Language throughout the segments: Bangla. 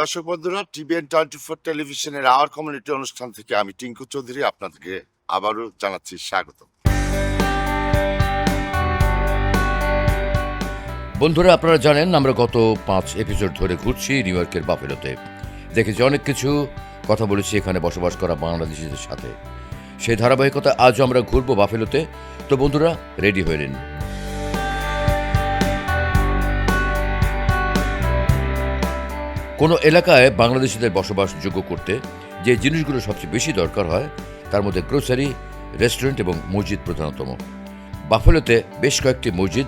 দর্শক বন্ধুরা টিভিএন টোয়েন্টি ফোর টেলিভিশনের আওয়ার কমিউনিটি অনুষ্ঠান থেকে আমি টিঙ্কু চৌধুরী আপনাদেরকে আবারও জানাচ্ছি স্বাগত বন্ধুরা, আপনারা জানেন আমরা গত পাঁচ এপিসোড ধরে ঘুরছি নিউ ইয়র্কের বাফেলোতে দেখেছি অনেক কিছু, কথা বলেছি এখানে বসবাস করা বাংলাদেশিদের সাথে। সেই ধারাবাহিকতা আজও আমরা ঘুরবো বাফেলোতে তো বন্ধুরা রেডি হয়ে নিন। কোনো এলাকায় বাংলাদেশিদের বসবাসযোগ্য করতে যে জিনিসগুলো সবচেয়ে বেশি দরকার হয়, তার মধ্যে গ্রোসারি রেস্টুরেন্ট এবং মসজিদ প্রধানতম। বাফেলোতে বেশ কয়েকটি মসজিদ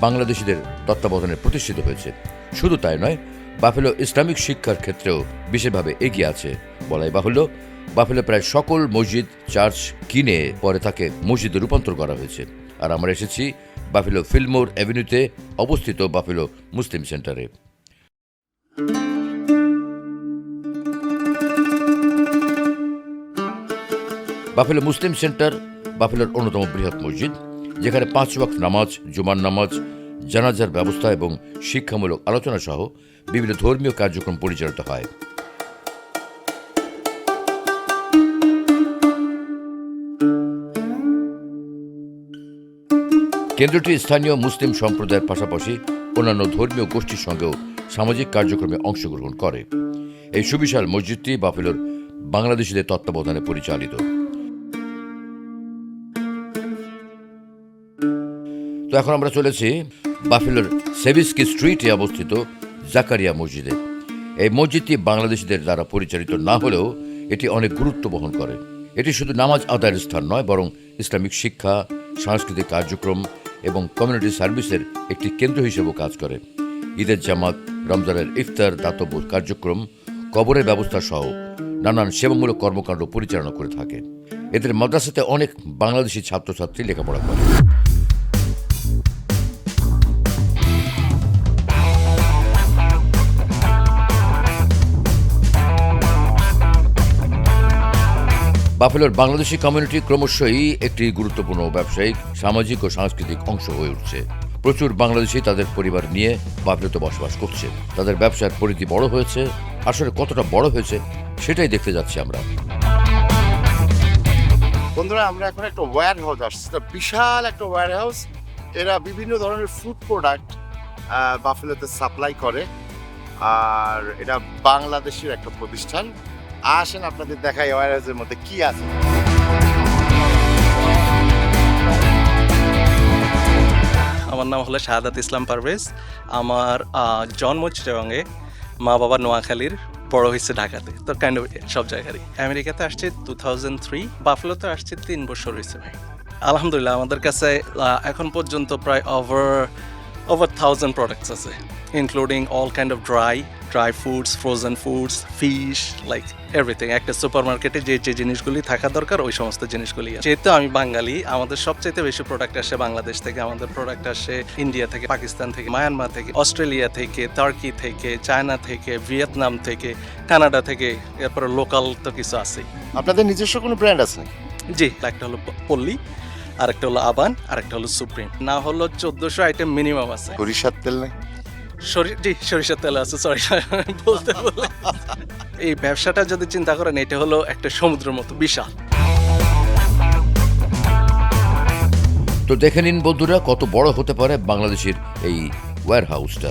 বাংলাদেশিদের তত্ত্বাবধানে প্রতিষ্ঠিত হয়েছে। শুধু তাই নয়, বাফেলো ইসলামিক শিক্ষার ক্ষেত্রেও বিশেষভাবে এগিয়ে আছে বলাই বাহুল্য। বাফেলো প্রায় সকল মসজিদ, চার্চ কিনে পরে তাকে মসজিদে রূপান্তর করা হয়েছে। আর আমরা এসেছি বাফেলো ফিল্মোর অ্যাভিনিউতে অবস্থিত বাফেলো মুসলিম সেন্টারে। বাফেলো মুসলিম সেন্টার, বাফেলোর অন্যতম বৃহৎ মসজিদ, যেখানে পাঁচ ওয়াক্ত নামাজ, জুমার নামাজ, জানাজার ব্যবস্থা এবং শিক্ষামূলক আলোচনা সহ বিভিন্ন ধর্মীয় কার্যক্রম পরিচালিত হয়। কেন্দ্রটি স্থানীয় মুসলিম সম্প্রদায়ের পাশাপাশি অন্যান্য ধর্মীয় গোষ্ঠীর সঙ্গেও সামাজিক কার্যক্রমে অংশগ্রহণ করে। এই সুবিশাল মসজিদটি বাফেলোর বাংলাদেশিদের তত্ত্বাবধানে পরিচালিত। তো এখন আমরা চলেছি বাফেলোর সেভিস্কি স্ট্রিটে অবস্থিত জাকারিয়া মসজিদে। এই মসজিদটি বাংলাদেশিদের দ্বারা পরিচালিত না হলেও এটি অনেক গুরুত্ব বহন করে। এটি শুধু নামাজ আদায়ের স্থান নয়, বরং ইসলামিক শিক্ষা, সাংস্কৃতিক কার্যক্রম এবং কমিউনিটি সার্ভিসের একটি কেন্দ্র হিসেবেও কাজ করে। ঈদের জামাত, রমজানের ইফতার, দাতব্য কার্যক্রম, কবরের ব্যবস্থা সহ নানান সেবামূলক কর্মকাণ্ড পরিচালনা করে থাকে। এদের মাদ্রাসাতে অনেক বাংলাদেশি ছাত্রছাত্রী লেখাপড়া করে। বাফেলোর বাংলাদেশি কমিউনিটি ক্রমশই একটি গুরুত্বপূর্ণ ব্যবসায়িক, সামাজিক ও সাংস্কৃতিক অংশ হয়ে উঠছে। প্রচুর বাংলাদেশি তাদের পরিবার নিয়ে বাফেলোতে বসবাস করছে। তাদের ব্যবসার পরিধি বড় হয়েছে। আসলে কতটা বড় হয়েছে, সেটাই দেখতে যাচ্ছি আমরা। বন্ধুরা, আমরা এখন একটা ওয়্যার হাউস আসছি বিশাল একটা ওয়্যার হাউস এরা বিভিন্ন ধরনের ফুড প্রোডাক্ট বাফেলোতে সাপ্লাই করে। আর এটা বাংলাদেশের একটা প্রতিষ্ঠান। আসেন আপনাদের দেখাই হাউসের মধ্যে কি আছে। আমার নাম হলো শাহাদাত ইসলাম পারভেজ। আমার জন্ম চিটাগংয়ে মা বাবা নোয়াখালীর, বড় হয়েছে ঢাকাতে। তো কাইন্ড সব জায়গারই। আমেরিকাতে আসছে টু থাউজেন্ড থ্রি বাফলোতে আসছে তিন বছর হয়েছে ভাই। আলহামদুলিল্লাহ, আমাদের কাছে এখন পর্যন্ত প্রায় ওভার ওভার থাউজেন্ড প্রোডাক্টস আছে including all kind of dry dry foods frozen foods fish like everything একটা সুপার মার্কেটে যে যে জিনিসগুলি থাকা দরকার ওই সমস্ত জিনিসগুলি। যেহেতু আমি বাঙালি আমাদের সবচাইতে বেশি প্রোডাক্ট আসে বাংলাদেশ থেকে আমাদের প্রোডাক্ট আসে ইন্ডিয়া থেকে পাকিস্তান থেকে মায়ানমার থেকে অস্ট্রেলিয়া থেকে টার্কি থেকে চায়না থেকে ভিয়েতনাম থেকে কানাডা থেকে এরপরে লোকাল তো কিছু আছে আপনাদের নিজস্ব কোনো ব্র্যান্ড আছে? জি একটা হলো পল্লী আরেকটা হলো আবান আরেকটা হলো সুপ্রিম। না হলো চোদ্দশো আইটেম মিনিমাম আছে। সরিষার তেল নেই? সরি জি সরিষার তেল আছে সরি বলতে বলে এই ব্যবসাটা যদি চিন্তা করেন এটা হলো একটা সমুদ্রের মতো বিশাল। তো দেখে নিন বন্ধুরা কত বড় হতে পারে বাংলাদেশের এই ওয়্যার হাউসটা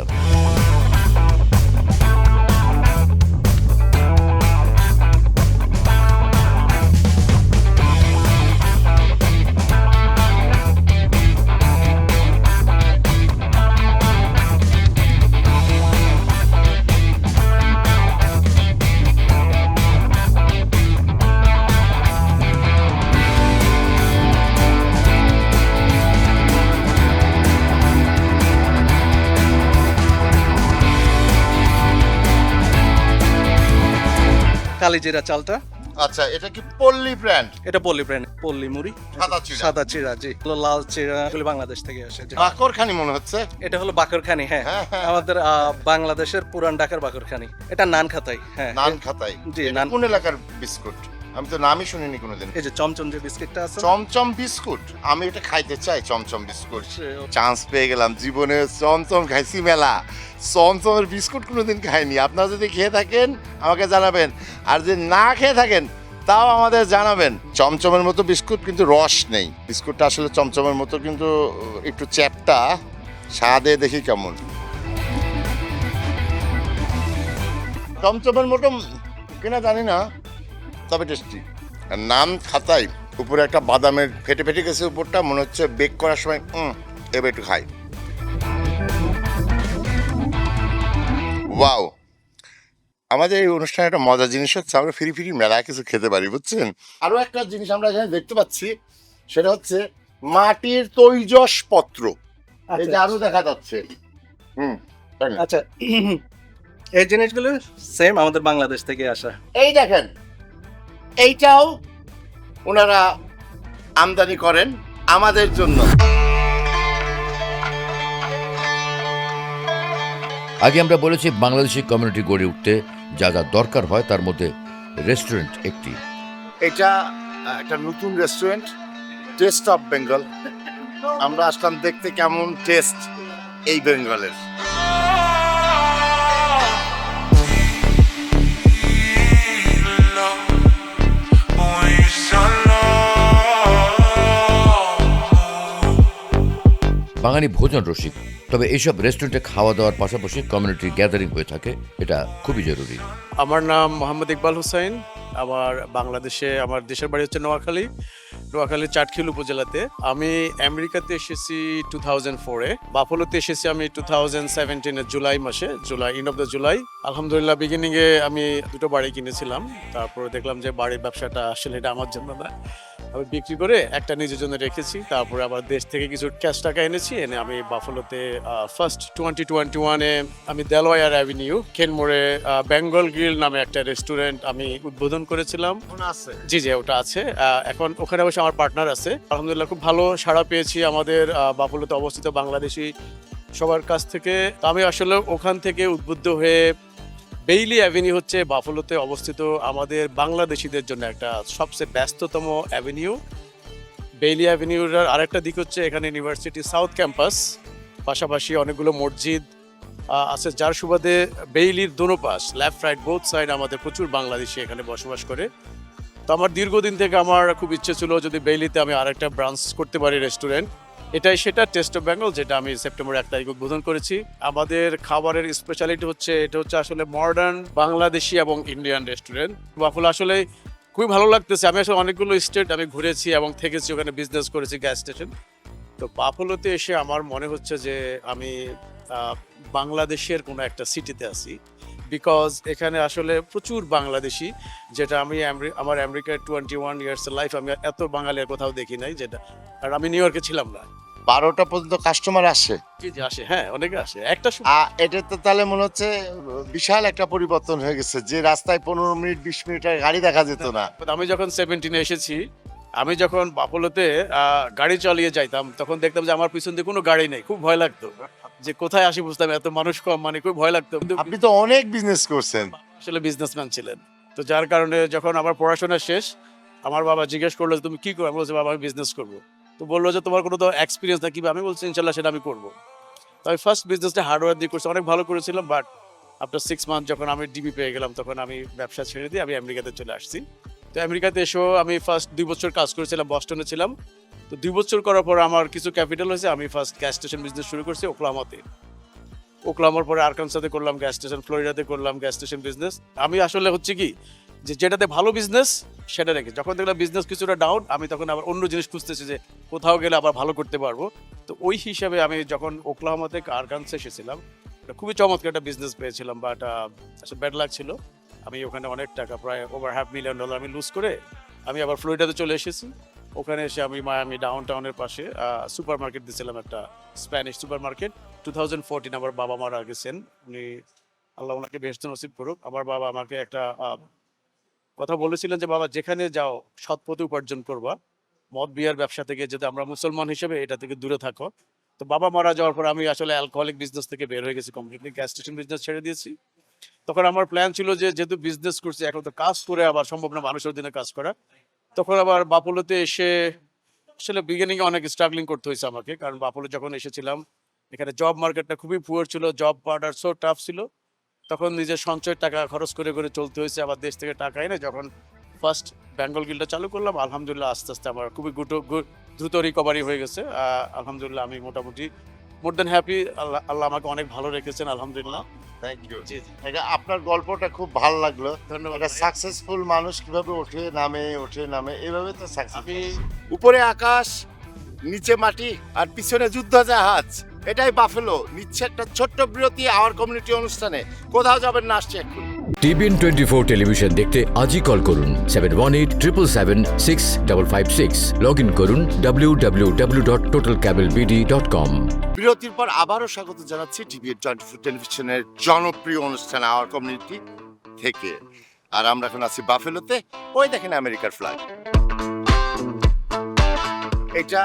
কালিজিরা চালটা? আচ্ছা এটা কি পল্লী ব্র্যান্ড এটা পল্লী ব্র্যান্ড পল্লী মুড়ি। সাদা চিড়া। সাদা চিড়া জি। লাল চিড়া এগুলো বাংলাদেশ থেকে আসে বাকরখানি মনে হচ্ছে? এটা হলো বাকরখানি হ্যাঁ। হ্যাঁ, হ্যাঁ। আমাদের বাংলাদেশের পুরান ঢাকার বাকরখানি। এটা নান খাতাই হ্যাঁ। নান খাতাই জি, নান- কোন এলাকার বিস্কুট? আমি তো নামই শুনিনি কোনোদিন। এই যে চমচম যে বিস্কিটটা আছে। চমচম বিস্কুট? আমি এটা খাইতে চাই চমচম বিস্কুট। চান্স পেয়ে গেলাম জীবনে চমচম খাইছি মেলা। চমচমের বিস্কুট কোনোদিন খাইনি। আপনারা যদি খেয়ে থাকেন আমাকে জানাবেন। আর যদি না খেয়ে থাকেন তাও আমাদের জানাবেন। চমচমের মতো বিস্কুট কিন্তু রস নেই। বিস্কুটটা আসলে চমচমের মতো কিন্তু একটু চ্যাপটা। স্বাদে দেখি কেমন। চমচমের মতো কিনা জানি না। তবে টেস্টি। নাম খাতায় উপরে একটা বাদামের ফেটে ফেটে গেছে উপরটা মনে হচ্ছে বেক করার সময় এবার একটু খাই। ওয়াও আমাদের এই অনুষ্ঠানে একটা মজার জিনিস হচ্ছে আমরা ফিরি ফিরি মেলায় কিছু খেতে পারি বুঝছেন? আরও একটা জিনিস আমরা এখানে দেখতে পাচ্ছি সেটা হচ্ছে মাটির তৈজস পত্র এই যে আরও দেখা যাচ্ছে। হুম আচ্ছা এই জিনিসগুলো সেম আমাদের বাংলাদেশ থেকে আসা। এই দেখেন এইটাও ওনারা আমদানি করেন আমাদের জন্য। আগে আমরা বলেছি বাংলাদেশি কমিউনিটি গড়ে উঠতে যা যা দরকার হয় তার মধ্যে রেস্টুরেন্ট একটি। এটা একটা নতুন রেস্টুরেন্ট টেস্ট অফ বেঙ্গল আমরা আসলাম দেখতে কেমন টেস্ট এই বেঙ্গলের বাঙালি ভোজন রসিক। তবে এইসব রেস্টুরেন্টে খাওয়া দাওয়ার পাশাপাশি কমিউনিটি গ্যাদারিং হয়ে থাকে, এটা খুবই জরুরি। আমার নাম মোহাম্মদ ইকবাল হুসাইন আমার বাংলাদেশে, আমার দেশের বাড়ি হচ্ছে নোয়াখালী। নোয়াখালী চাটখিল উপজেলাতে আমি আমেরিকাতে এসেছি টু থাউজেন্ড ফোরে বাফলোতে এসেছি আমি টু থাউজেন্ড সেভেন্টিনের জুলাই মাসে July in of the July. আলহামদুলিল্লাহ বিগিনিংয়ে আমি দুটো বাড়ি কিনেছিলাম। তারপরে দেখলাম যে বাড়ির ব্যবসাটা আসলে এটা আমার জন্য না। আমি বিক্রি করে একটা নিজের জন্য রেখেছি। তারপরে আবার দেশ থেকে কিছু ক্যাশ টাকা এনেছি এনে আমি বাফলোতে ফার্স্ট টোয়েন্টি টোয়েন্টি ওয়ানে আমি দেলওয়ার অ্যাভিনিউ কেনমোড়ে বেঙ্গল গ্রিল নামে একটা রেস্টুরেন্ট আমি উদ্বোধন করেছিলাম। আছে? জি জি ওটা আছে। এখন ওখানে অবশ্যই আমার পার্টনার আছে। আলহামদুলিল্লাহ খুব ভালো সাড়া পেয়েছি আমাদের বাফলোতে অবস্থিত বাংলাদেশি সবার কাছ থেকে। আমি আসলে ওখান থেকে উদ্বুদ্ধ হয়ে বেইলি অ্যাভিনিউ হচ্ছে বাফলোতে অবস্থিত আমাদের বাংলাদেশিদের জন্য একটা সবচেয়ে ব্যস্ততম অ্যাভিনিউ বেইলি অ্যাভিনিউর আরেকটা দিক হচ্ছে এখানে ইউনিভার্সিটি সাউথ ক্যাম্পাস পাশাপাশি অনেকগুলো মসজিদ আছে। যার সুবাদে বেইলির দোনো পাশ লেফট রাইট বোথ সাইড আমাদের প্রচুর বাংলাদেশি এখানে বসবাস করে। তো আমার দীর্ঘদিন থেকে আমার খুব ইচ্ছে ছিল যদি বেইলিতে আমি আরেকটা ব্রাঞ্চ করতে পারি রেস্টুরেন্ট, এটাই সেটা টেস্ট অফ বেঙ্গল যেটা আমি সেপ্টেম্বর এক তারিখ উদ্বোধন করেছি। আমাদের খাবারের স্পেশালিটি হচ্ছে, এটা হচ্ছে আসলে মডার্ন বাংলাদেশি এবং ইন্ডিয়ান রেস্টুরেন্ট বাফুল আসলে খুবই ভালো লাগতেছে। আমি আসলে অনেকগুলো স্টেট আমি ঘুরেছি এবং থেকেছি, ওখানে বিজনেস করেছি গ্যাস স্টেশন তো বাফলোতে এসে আমার মনে হচ্ছে যে আমি বাংলাদেশের কোনো একটা সিটিতে আছি। বিকজ এখানে আসলে প্রচুর বাংলাদেশি যেটা আমি আমার আমেরিকার টোয়েন্টি ওয়ান ইয়ার্স লাইফ আমি এত বাঙালি কোথাও দেখি নাই যেটা আর আমি নিউ ইয়র্কে ছিলাম না। বারোটা পর্যন্ত কাস্টমার আসে। জি জি আসে হ্যাঁ অনেকে আসে। একটা এটা তো তাহলে মনে হচ্ছে বিশাল একটা পরিবর্তন হয়ে গেছে যে রাস্তায় পনেরো মিনিট বিশ মিনিটের গাড়ি দেখা যেত না। আমি যখন সেভেন্টিনে এসেছি আমি যখন বাফলোতে আহ, গাড়ি চালিয়ে যাইতাম তখন দেখতাম যে আমার পিছন দিয়ে কোনো গাড়ি নেই খুব ভয় লাগতো। যে কোথায় আসি বুঝতাম এত মানুষ কম মানে খুব ভয় লাগতো। আপনি তো অনেক বিজনেস করছেন। আসলে বিজনেসম্যান ছিলেন। তো যার কারণে যখন আমার পড়াশোনা শেষ আমার বাবা জিজ্ঞেস করল তুমি কি করো? আমি বলছি বাবা আমি বিজনেস করব। তো বলল যে তোমার কোনো তো এক্সপিরিয়েন্স না কীভাবে? আমি বলছি ইনশাল্লাহ সেটা আমি করব। তো আমি ফার্স্ট বিজনেসটা হার্ডওয়্যার দিয়ে করছি অনেক ভালো করেছিলাম বাট আফটার সিক্স মান্থ যখন আমি ডিবি পেয়ে গেলাম তখন আমি ব্যবসা ছেড়ে দিয়ে আমি আমেরিকাতে চলে আসছি। তো আমেরিকাতে এসেও আমি ফার্স্ট দুই বছর কাজ করেছিলাম, বস্টনে ছিলাম। তো দুই বছর করার পর আমার কিছু ক্যাপিটাল হয়েছে, আমি ফার্স্ট গ্যাস স্টেশন বিজনেস শুরু করছি ওকলামাতে। ওকলামার পরে আরকানসাতে করলাম গ্যাস স্টেশন ফ্লোরিডাতে করলাম গ্যাস স্টেশন বিজনেস আমি আসলে হচ্ছে কি, যে যেটাতে ভালো বিজনেস সেটা রেখে, যখন দেখলাম বিজনেস কিছুটা ডাউন আমি তখন আবার অন্য জিনিস খুঁজতেছি যে কোথাও গেলে আবার ভালো করতে পারব। তো ওই হিসাবে আমি যখন ওকলাহামা আরকানসে এসেছিলাম খুবই চমৎকার একটা বিজনেস পেয়েছিলাম বাট আসলে ব্যাড লাগ ছিল। আমি ওখানে অনেক টাকা, প্রায় ওভার হাফ মিলিয়ন ডলার আমি লুজ করে আমি আবার ফ্লোরিডাতে চলে এসেছি। ওখানে এসে আমি মায়ামি ডাউন টাউনের পাশে সুপার মার্কেট দিয়েছিলাম একটা Spanish super market two thousand fourteen আমার বাবা মারা গেছেন। উনি আল্লাহ ওনাকে বেস্ট নসিব করুক। আমার বাবা আমাকে একটা কথা বলেছিলেন যে, বাবা, যেখানে যাও, সৎ পথে উপার্জন করবা। মদ, বিয়ার ব্যবসা থেকে যদি আমরা মুসলমান হিসেবে এটা থেকে দূরে থাকো। তো বাবা মারা যাওয়ার পর আমি আসলে অ্যালকোহলিক বিজনেস থেকে বের হয়ে গেছি কমপ্লিটলি গ্যাস স্টেশন বিজনেস ছেড়ে দিয়েছি। তখন আমার প্ল্যান ছিল যে যেহেতু বিজনেস করছি, এখন তো কাজ করে আবার সম্ভব না মানুষের দিনে কাজ করা। তখন আবার বাপলোতে এসে, আসলে বিগিনিং অনেক স্ট্রাগলিং করতে হয়েছে আমাকে, কারণ বাপলো যখন এসেছিলাম, এখানে জব মার্কেটটা খুবই পুয়ার ছিল জব পাওয়াটা সো টাফ ছিল। তখন নিজের সঞ্চয়ের টাকা খরচ করে করে চলতে হয়েছে, আবার দেশ থেকে টাকা এনে যখন ফার্স্ট বেঙ্গল গিলটা চালু করলাম, আলহামদুলিল্লাহ আস্তে আস্তে আমার খুবই দ্রুত রিকভারি হয়ে গেছে। আলহামদুলিল্লাহ আমি মোটামুটি মোর দেন হ্যাপি আল্লাহ আল্লাহ আমাকে অনেক ভালো রেখেছেন আলহামদুলিল্লাহ। থ্যাংক ইউ জি এটা আপনার গল্পটা খুব ভালো লাগল। ধন্যবাদ। সাকসেসফুল মানুষ কীভাবে ওঠে নামে ওঠে নামে এভাবে তো সাকসেস উপরে আকাশ নিচে মাটি আর পিছনে যুদ্ধ জাহাজ এটাই বাফেলো নিচ্ছে একটা ছোট্ট বিরতি আওয়ার কমিউনিটি অনুষ্ঠানে। কোথাও যাবেন না আসছে এখন টিভিএন টোয়েন্টি ফোর টেলিভিশন দেখতে আজই কল করুন seven one eight triple seven six double five six log in করুন W W W dot total cable BD dot com বিরতির পর আবারও স্বাগত জানাচ্ছি টিভি টোয়েন্টি ফোর টেলিভিশনের জনপ্রিয় অনুষ্ঠান আওয়ার কমিউনিটি থেকে। আর আমরা এখন আছি বাফেলোতে ওই দেখেন আমেরিকার ফ্ল্যাগ এটা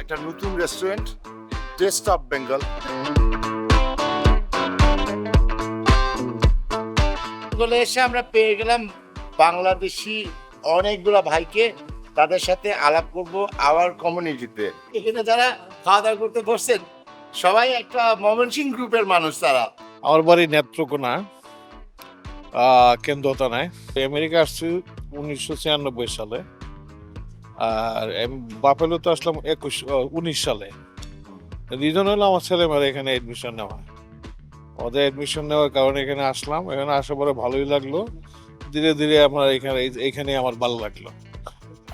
একটা নতুন রেস্টুরেন্ট টেস্ট অফ বেঙ্গল বলে এসে আমরা পেয়ে গেলাম বাংলাদেশি অনেকগুলা ভাইকে তাদের সাথে আলাপ করব আওয়ার কমিউনিটিতে এখানে যারা খাওয়া দাওয়া করতে বসছেন, সবাই একটা ময়মনসিং গ্রুপের মানুষ তারা। আমার বাড়ি নেত্রকোনা কেন্দ্রতানায়। আমেরিকা আসছি উনিশশো ছিয়ানব্বই সালে, আর বাপেলো তো আসলাম একুশ উনিশ সালে। রিজন হলো আমার ছেলে মেয়েরা এখানে এডমিশন নেওয়া। ওদের এডমিশন নেওয়ার কারণে এখানে আসলাম। এখানে আসার পরে ভালোই লাগল। ধীরে ধীরে আমার এখানে এখানে আমার ভালো লাগল।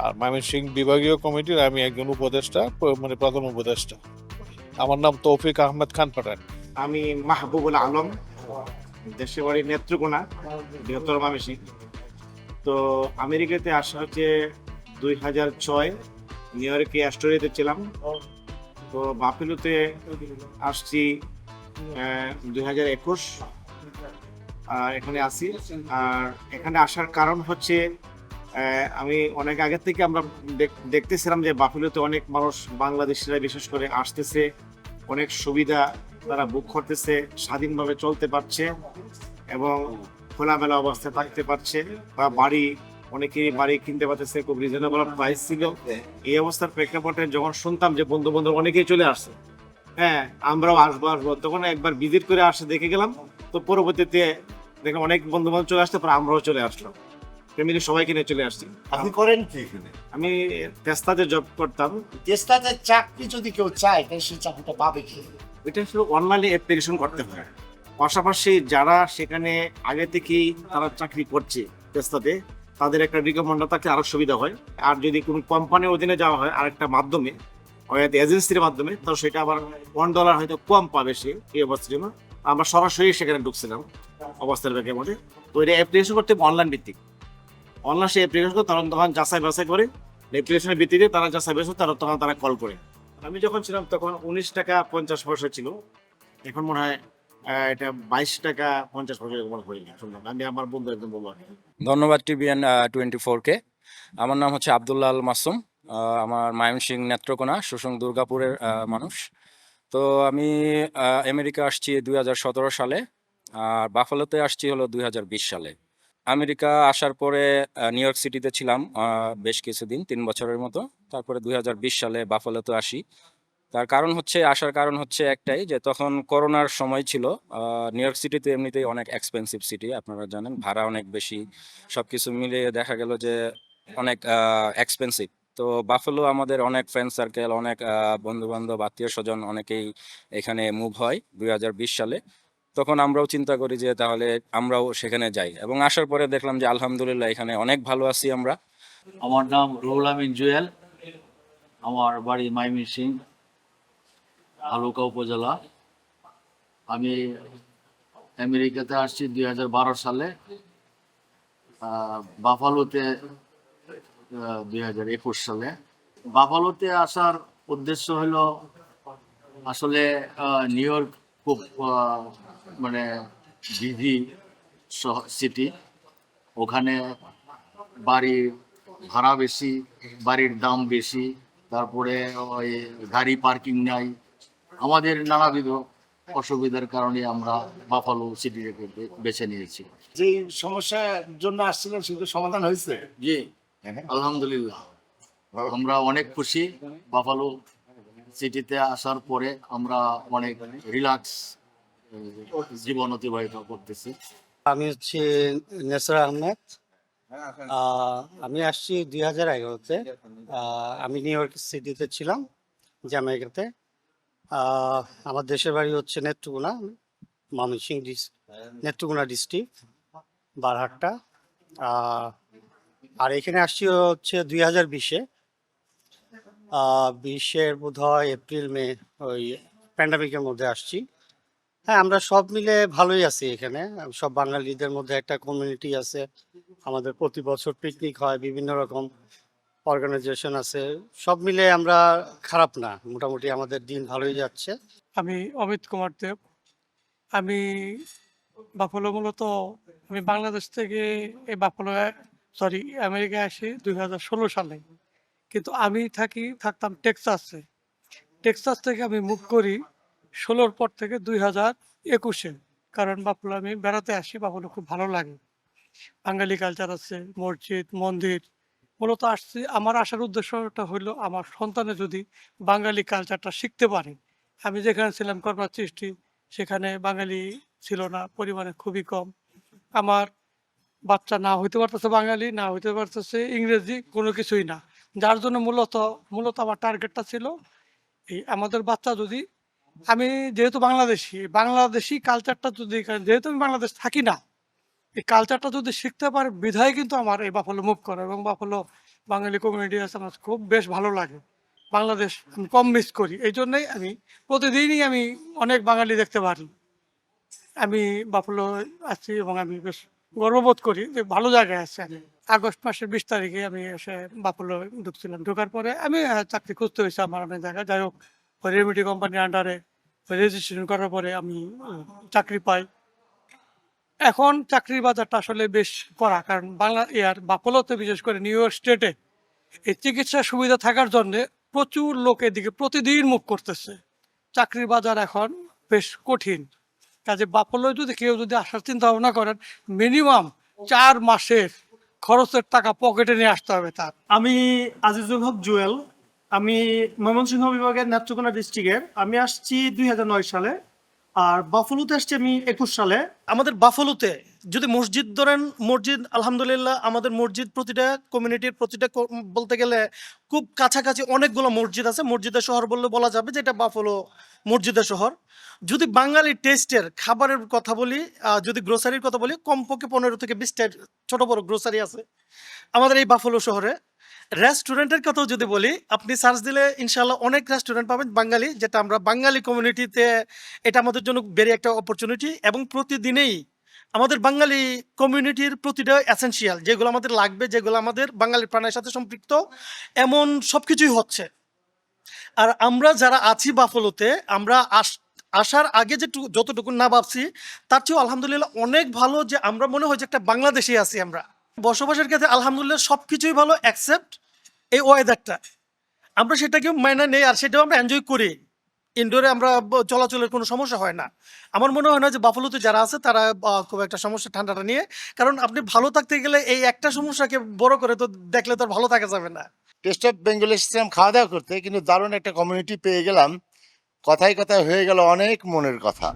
আর ময়মনসিং বিভাগীয় কমিটির আমি একজন উপদেষ্টা মানে প্রধান উপদেষ্টা। আমার নাম তৌফিক আহমেদ খান পাঠান। আমি মাহবুবুল আলম, দেশে বাড়ি নেত্রকোনা, বৃহত্তর মামেসি তো আমেরিকাতে আসা হচ্ছে দুই হাজার ছয়, নিউ ইয়র্কে অ্যাস্টোরিয়াতে ছিলাম। তো বাফেলোতে আসছি দুই হাজার একুশ। আর এখানে আসি আর এখানে আসার কারণ হচ্ছে আমি অনেক আগে থেকে আমরা দেখ- দেখতেছিলাম যে বাফেলোতে অনেক মানুষ, বাংলাদেশিরা বিশেষ করে আসতেছে। অনেক সুবিধা তারা বুক করতেছে, স্বাধীনভাবে চলতে পারছে এবং খোলামেলা অবস্থায় থাকতে পারছে। বা বাড়ি, অনেকেই বাড়ি কিনতে পারতেছে, খুব রিজনেবল প্রাইস ছিল। এই অবস্থার প্রেক্ষাপটে যখন শুনতাম যে বন্ধু বান্ধব অনেকেই চলে আসছে হ্যাঁ আমরাও আসব আসব। তখন একবার ভিজিট করে আসে দেখে গেলাম। তো পরবর্তীতে দেখলাম অনেক বন্ধু বান্ধব চলে আসতে পর আমরাও চলে আসলাম। ফ্যামিলি সবাইকে নিয়ে চলে আসছি। আপনি করেন কি এখানে? আমি তেস্তাতে জব করতাম। চেষ্টাতে চাকরি যদি কেউ চায় তাহলে সেই চাকরিটা পাবে কি? এটা শুধু অনলাইনে অ্যাপ্লিকেশন করতে হয়। পাশাপাশি যারা সেখানে আগে থেকেই তারা চাকরি করছে তেস্তাতে তাদের একটা রিকমেন্ডার থাকলে আরও সুবিধা হয়। আর যদি কোনো কোম্পানির অধীনে যাওয়া হয় আরেকটা মাধ্যমে হয়তো এজেন্সির মাধ্যমে, তো সেটা আবার ওয়ান ডলার হয়তো কম পাবে সে এই অবস্থার জন্য। আমরা সরাসরি সেখানে ঢুকছিলাম অবস্থার ব্যাগের মধ্যে। তো এটা অ্যাপ্লিকেশন করতে অনলাইন ভিত্তিক। অনলাইন সে অ্যাপ্লিকেশন করে, তখন তখন যাচাই বাছাই করে অ্যাপ্লিকেশনের ভিত্তিতে তারা যাচাই বাছাই তারা তখন তারা কল করে। আমি যখন ছিলাম তখন উনিশ টাকা পঞ্চাশ পয়সা ছিল। এখন মনে হয় এটা বাইশ টাকা পঞ্চাশ পয়সা এরকম হয়ে শুনলাম আমি আমার বন্ধু একদম বলব ধন্যবাদ টিভিএন টোয়েন্টি ফোর কে। আমার নাম হচ্ছে আবদুল্লাহ আল মাসুম। আমার মায়মনসিং নেত্রকোনা সুসং দুর্গাপুরের মানুষ। তো আমি আমেরিকা আসছি দু হাজার সতেরো সালে, আর বাফালোতে আসছি হলো দুই হাজার বিশ সালে। আমেরিকা আসার পরে নিউ ইয়র্ক সিটিতে ছিলাম বেশ কিছুদিন, তিন বছরের মতো। তারপরে দুই হাজার বিশ সালে বাফালোতে আসি। তার কারণ হচ্ছে, আসার কারণ হচ্ছে একটাই যে তখন করোনার সময় ছিল। নিউ ইয়র্ক সিটিতে এমনিতেই অনেক এক্সপেন্সিভ সিটি আপনারা জানেন। ভাড়া অনেক বেশি। সবকিছু মিলিয়ে দেখা গেল যে অনেক এক্সপেন্সিভ তো বাফেলো আমাদের অনেক ফ্রেন্ড সার্কেল অনেক বন্ধু বান্ধব আত্মীয় স্বজন অনেকেই এখানে মুভ হয় দুই হাজার বিশ সালে। তখন আমরাও চিন্তা করি যে তাহলে আমরাও সেখানে যাই। এবং আসার পরে দেখলাম যে আলহামদুলিল্লাহ এখানে অনেক ভালো আছি আমরা। আমার নাম রুহুল আমিন জুয়েল। আমার বাড়ি মাইমিন সিং, হালুকা উপজেলা। আমি আমেরিকাতে আসছি দুই হাজার বারো সালে। বাফালোতে দুই হাজার একুশ সালে। বাফালোতে আসার উদ্দেশ্য হলো আসলে নিউ ইয়র্ক খুব মানে বিধি সিটি ওখানে বাড়ির ভাড়া বেশি বাড়ির দাম বেশি তারপরে ওই গাড়ি পার্কিং নাই। আমাদের নানাবিধ অসুবিধার কারণে আমরা বাফালো সিটিকে বেছে নিয়েছি। যে সমস্যার জন্য আসছিলেন সেগুলো সমাধান হয়েছে? জি। আলহামদুলিল্লাহ। আমরা অনেক খুশি। বাফালো সিটিতে আসার পরে আমরা অনেক রিল্যাক্স জীবন অতিবাহিত করতেছি। আমি হচ্ছে নেসর আহমেদ। আমি আসছি দুই হাজার এগারোতে। আমি নিউ ইয়র্ক সিটিতে ছিলাম জ্যামাইকাতে। আমার দেশের বাড়ি হচ্ছে নেত্রকোনা ময়মনসিং নেত্রকোনা ডিস্ট্রিক্ট বারহাট্টা। আর এখানে আসছি হচ্ছে দুই হাজার বিশে। বিশের বোধ হয় এপ্রিল, মে ওই প্যান্ডামিকের মধ্যে আসছি। হ্যাঁ আমরা সব মিলে ভালোই আছি এখানে। সব বাঙালিদের মধ্যে একটা কমিউনিটি আছে। আমাদের প্রতি বছর পিকনিক হয়, বিভিন্ন রকম অর্গানাইজেশন আছে। সব মিলে আমরা খারাপ না, মোটামুটি আমাদের দিন ভালোই যাচ্ছে। আমি অমিত কুমার দেব। আমি বাফলো মূলত, আমি বাংলাদেশ থেকে এই বাফলো সরি, আমেরিকায় আসি দুই হাজার ষোলো সালে। কিন্তু আমি থাকি, থাকতাম টেক্সাসে। টেক্সাস থেকে আমি মুভ করি ষোলোর পর থেকে দুই হাজার একুশে। কারণ বাফলো আমি বেড়াতে আসি বাফলো খুব ভালো লাগে। বাঙালি কালচার আছে, মসজিদ, মন্দির। মূলত আসছি, আমার আসার উদ্দেশ্যটা হলো আমার সন্তানে যদি বাঙালি কালচারটা শিখতে পারে। আমি যেখানে ছিলাম কর্মার সৃষ্টি সেখানে বাঙালি ছিল না, পরিমাণে খুবই কম। আমার বাচ্চা না হইতে পারতেছে বাঙালি, না হইতে পারতেছে ইংরেজি, কোনো কিছুই না। যার জন্য মূলত মূলত আমার টার্গেটটা ছিল এই আমাদের বাচ্চা যদি, আমি যেহেতু বাংলাদেশি বাংলাদেশি কালচারটা যদি যেহেতু আমি বাংলাদেশ থাকি না, এই কালচারটা যদি শিখতে পারে, বিধায় কিন্তু আমার এই বাফলো মুভ করে এবং বাফলো বাঙালি কমিউনিটি আছে, আমার খুব বেশ ভালো লাগে। বাংলাদেশ আমি কম মিস করি, এই জন্যই আমি প্রতিদিনই আমি অনেক বাঙালি দেখতে পারি। আমি বাফলো আছি এবং আমি বেশ গর্ববোধ করি যে ভালো জায়গায় আছে। আমি আগস্ট মাসের বিশ তারিখে আমি এসে বাফলো ঢুকছিলাম। ঢোকার পরে আমি চাকরি খুঁজতে হয়েছে আমার অনেক জায়গায়। যাই হোক রেমিটি কোম্পানির আন্ডারে রেজিস্ট্রেশন করার পরে আমি চাকরি পাই। এখন চাকরির বাজারটা আসলে বেশ করা কারণ বাংলা এয়ার বাফলোতে বিশেষ করে নিউ ইয়র্ক স্টেটে এই চিকিৎসা সুবিধা থাকার জন্য প্রচুর লোক এদিকে প্রতিদিন মুখ করতেছে। চাকরির বাজার এখন বেশ কঠিন। কাজে বাফলো যদি কেউ যদি আসার চিন্তা ভাবনা করেন মিনিমাম চার মাসের খরচের টাকা পকেটে নিয়ে আসতে হবে তার। আমি আজিজুল হক জুয়েল আমি ময়মনসিংহ বিভাগের নেত্রকোনা ডিস্ট্রিক্টের। আমি আসছি দুই হাজার নয় সালে আর বাফলুতে আসছি আমি একুশ সালে। আমাদের বাফলুতে যদি মসজিদ ধরেন মসজিদ আলহামদুলিল্লাহ আমাদের মসজিদ প্রতিটা কমিউনিটির প্রতিটা বলতে গেলে খুব কাছাকাছি অনেকগুলো মসজিদ আছে। মসজিদের শহর বললে বলা যাবে যেটা বাফলো মসজিদের শহর। যদি বাঙালি টেস্টের খাবারের কথা বলি যদি গ্রোসারির কথা বলি, কমপক্ষে পনেরো থেকে বিশটা ছোট বড় গ্রোসারি আছে। আমাদের এই বাফলো শহরে রেস্টুরেন্টের কথাও যদি বলি, আপনি সার্চ দিলে ইনশাল্লাহ অনেক রেস্টুরেন্ট পাবেন বাঙালি, যেটা আমরা বাঙালি কমিউনিটিতে এটা আমাদের জন্য বেরিয়ে একটা অপরচুনিটি এবং প্রতিদিনেই আমাদের বাঙালি কমিউনিটির প্রতিটা এসেনশিয়াল যেগুলো আমাদের লাগবে, যেগুলো আমাদের বাঙালি প্রাণের সাথে সম্পৃক্ত, এমন সব কিছুই হচ্ছে। আর আমরা যারা আছি বাফলোতে, আমরা আস আসার আগে যে যতটুকু না ভাবছি, তার চেয়েও আলহামদুলিল্লাহ অনেক ভালো যে আমরা মনে হয় যে একটা বাংলাদেশে আছি আমরা। বসবাসের ক্ষেত্রে আলহামদুলিল্লাহ সব কিছুই ভালো অ্যাকসেপ্ট এই ওয়েদারটা আমরা সেটাকে মেনে নেই আর সেটাও আমরা এনজয় করি। ইনডোরে আমরা চলাচলের কোনো সমস্যা হয় না। আমার মনে হয় না যে বাফলোতে যারা আছে, তারা খুব একটা সমস্যা ঠান্ডাটা নিয়ে। কারণ আপনি ভালো থাকতে গেলে এই একটা সমস্যাকে বড় করে তো দেখলে তো ভালো থাকা যাবে না। টেস্ট অফ বেঙ্গল এসেছিলাম খাওয়া দাওয়া করতে, কিন্তু দারুণ একটা কমিউনিটি পেয়ে গেলাম। কথায় কথায় হয়ে গেল অনেক মনের কথা।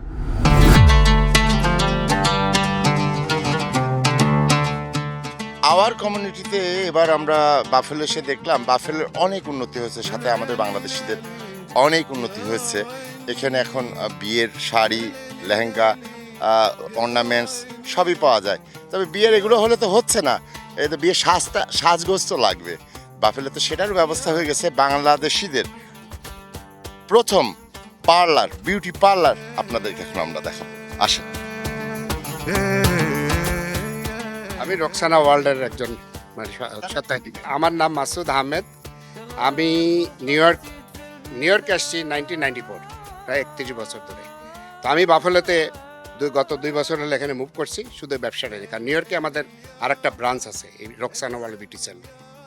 আওয়ার কমিউনিটিতে এবার আমরা বাফেল এসে দেখলাম, বাফেলের অনেক উন্নতি হয়েছে, সাথে আমাদের বাংলাদেশিদের অনেক উন্নতি হয়েছে। এখানে এখন বিয়ের শাড়ি, লেহেঙ্গা অর্নামেন্টস সবই পাওয়া যায়। তবে বিয়ের এগুলো হলে তো হচ্ছে না। এই তো বিয়ের সাজটা, সাজগোজ তো লাগবে। বাফেলে তো সেটারও ব্যবস্থা হয়ে গেছে বাংলাদেশিদের। প্রথম পার্লার, বিউটি পার্লার আপনাদেরকে এখন আমরা দেখাবো। আসেন। আমি রক্সানা ওয়ার্ল্ডের একজন মানে আমার নাম মাসুদ আহমেদ। আমি নিউ ইয়র্ক, নিউ ইয়র্কে আসছি নাইনটিন নাইনটি ফোর, প্রায় একত্রিশ বছর ধরে। তো আমি বাফেলোতে দুই গত দুই বছর হলে এখানে মুভ করছি, শুধু ব্যবসাটা। কারণ নিউ ইয়র্কে আমাদের আর একটা ব্রাঞ্চ আছে, এই রক্সানা ওয়ার্ল্ড বিউটি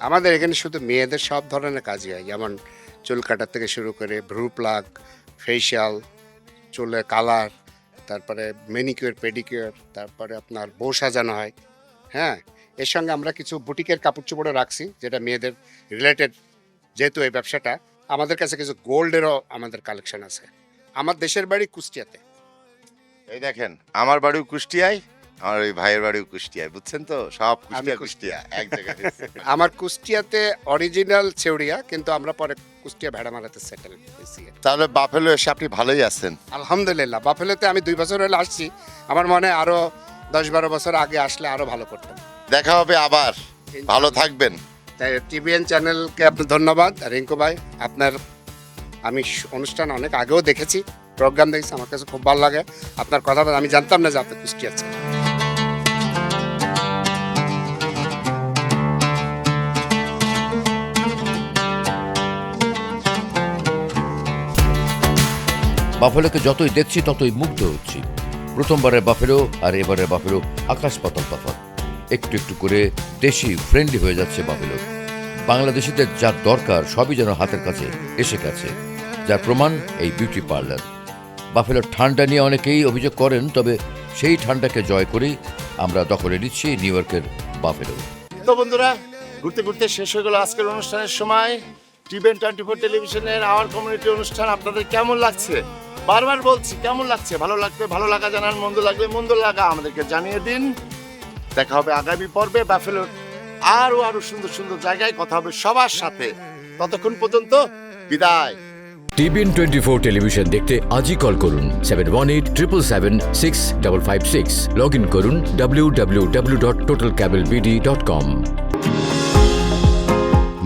আমাদের এখানে শুধু মেয়েদের সব ধরনের কাজই হয়, যেমন চুল কাটার থেকে শুরু করে ভ্রু প্লাগ ফেসিয়াল চুলে কালার তারপরে মেনিকিওর পেডিকিওর তারপরে আপনার বউ সাজানো হয়। হ্যাঁ এর সঙ্গে আমরা কিছু বুটিকের কাপড় চোপড়ও রাখছি, যেটা মেয়েদের রিলেটেড যেহেতু এই ব্যবসাটা, আমাদের কাছে কিছু গোল্ডেরও আমাদের কালেকশন আছে। আমার দেশের বাড়ি কুষ্টিয়াতে। এই দেখেন, আমার বাড়ি কুষ্টিয়ায় আমার ওই ভাইয়ের বাড়ি কুষ্টিয়ায় বুঝছেন তো? সব কুষ্টিয়া কুষ্টিয়া। এক জায়গায় আমার কুষ্টিয়াতে অরিজিনাল ছেউড়িয়া কিন্তু আমরা পরে কুষ্টিয়া ভেড়ামারাতে সেটেল হয়েছি। তাহলে বাফেলো এসে আপনি ভালোই আছেন। আলহামদুলিল্লাহ বাফেলোতে আমি দুই বছর হলে আসছি। আমার মনে আরও দশ বারো বছর আগে আসলে আরও ভালো করতাম। দেখা হবে আবার। ভালো থাকবেন। টিভিএন চ্যানেলকে আপনার ধন্যবাদ। রিঙ্কু ভাই আপনার আমি অনুষ্ঠান অনেক আগেও দেখেছি। প্রোগ্রাম দেখেছি আমার কাছে খুব ভালো লাগে। আপনার কথা আমি জানতাম না যে আপনি কুষ্টি আছেন বাফেলোকে যতই দেখছি, ততই মুগ্ধ হচ্ছি। প্রথমবারের বাফেলো আর এবারের বাফেলো আকাশ পাতাল তফাৎ একটু একটু করে দেশি ফ্রেন্ডলি হয়ে যাচ্ছে বাফেলো। বাংলাদেশিদের যা দরকার সবই যেন হাতের কাছে এসে গেছে। যার প্রমাণ এই বিউটি পার্লার বাফেলোর ঠান্ডা নিয়ে অনেকেই অভিযোগ করেন, তবে সেই ঠান্ডাকে জয় করেই আমরা দখলে নিচ্ছি নিউ ইয়র্কের বাফেলো। তো বন্ধুরা, ঘুরতে ঘুরতে শেষ হয়ে গেল আজকের অনুষ্ঠানের সময়। টিভেন টোয়েন্টি ফোর টেলিভিশনের আওয়ার কমিউনিটি অনুষ্ঠান, আপনাদের কেমন লাগছে? বারবার বলছি, কেমন লাগছে? ভালো লাগবে? ভালো লাগা জানান, মন্দ লাগলে মন্দ লাগা আমাদেরকে জানিয়ে দিন। দেখা হবে আগামী পর্বে ব্যাফেলোর আরও আরও সুন্দর সুন্দর জায়গায়। কথা হবে সবার সাথে। ততক্ষণ পর্যন্ত বিদায়। টিভিএন টোয়েন্টি ফোর টেলিভিশন দেখতে আজই কল করুন seven one eight triple seven six double five six log in করুন W W W dot total cable BD dot com